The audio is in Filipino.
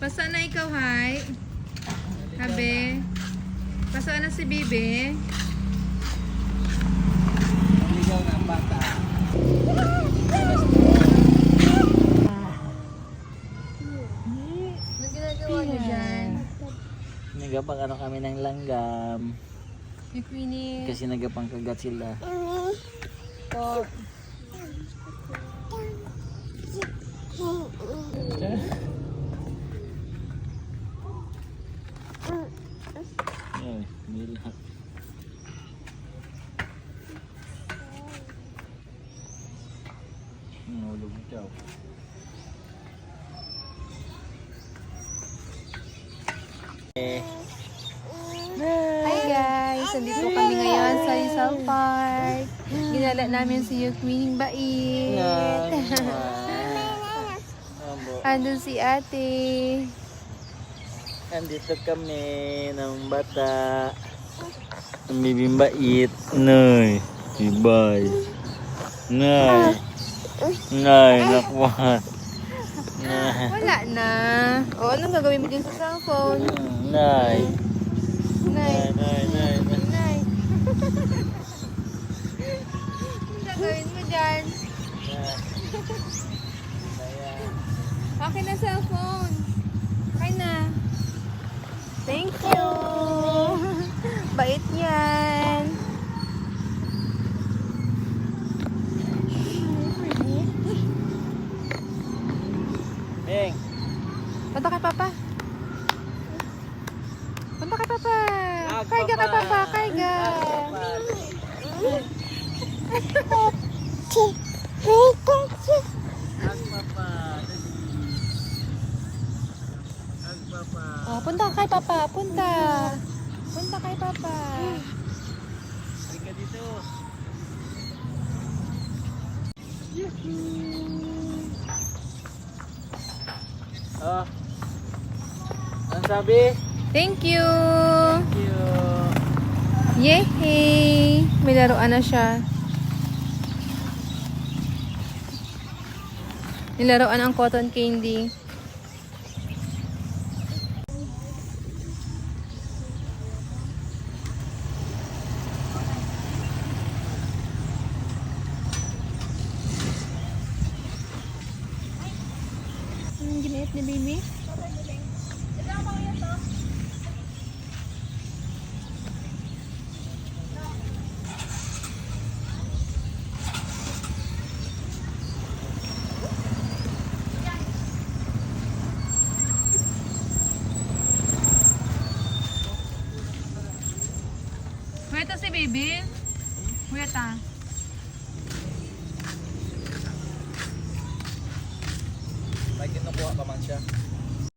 Pasa na ikaw, hay? Habi? Pasa na si Bibi? Ligaw ng bata. Anong ginagawa niyo dyan? Nagapang ano kami ng langgam. Yung Queenie. Kasi nagapang kagat sila. Po. Eh, Hi guys! Nandito kami ngayon sa Rizal Park. Ginala namin si Queening Bait. Andun si ate. Andito kami ng bata. Ang bibimbait. Nay. Ibay. Nay. Nay. Nay. Wala na. O, anong gagawin mo dyan sa cellphone? Nay. Nay. Nay, nay, nay. Nay. anong gagawin mo dyan? Okay na cellphone. Okay na. Thank you. Bait yan. Beng. Punta kay Papa. Punta kay Papa. Ag, Karga kay Papa. Papa. Oh, punta kay Papa. Punta. Punta kay Papa. Halika dito. Oh. Ano sabi? Thank you. Thank you. Yehey! May laruan na siya. Nilaruan ang cotton candy. Anong ginait ni baby? Kuya to si baby. Kuya ta. Siya.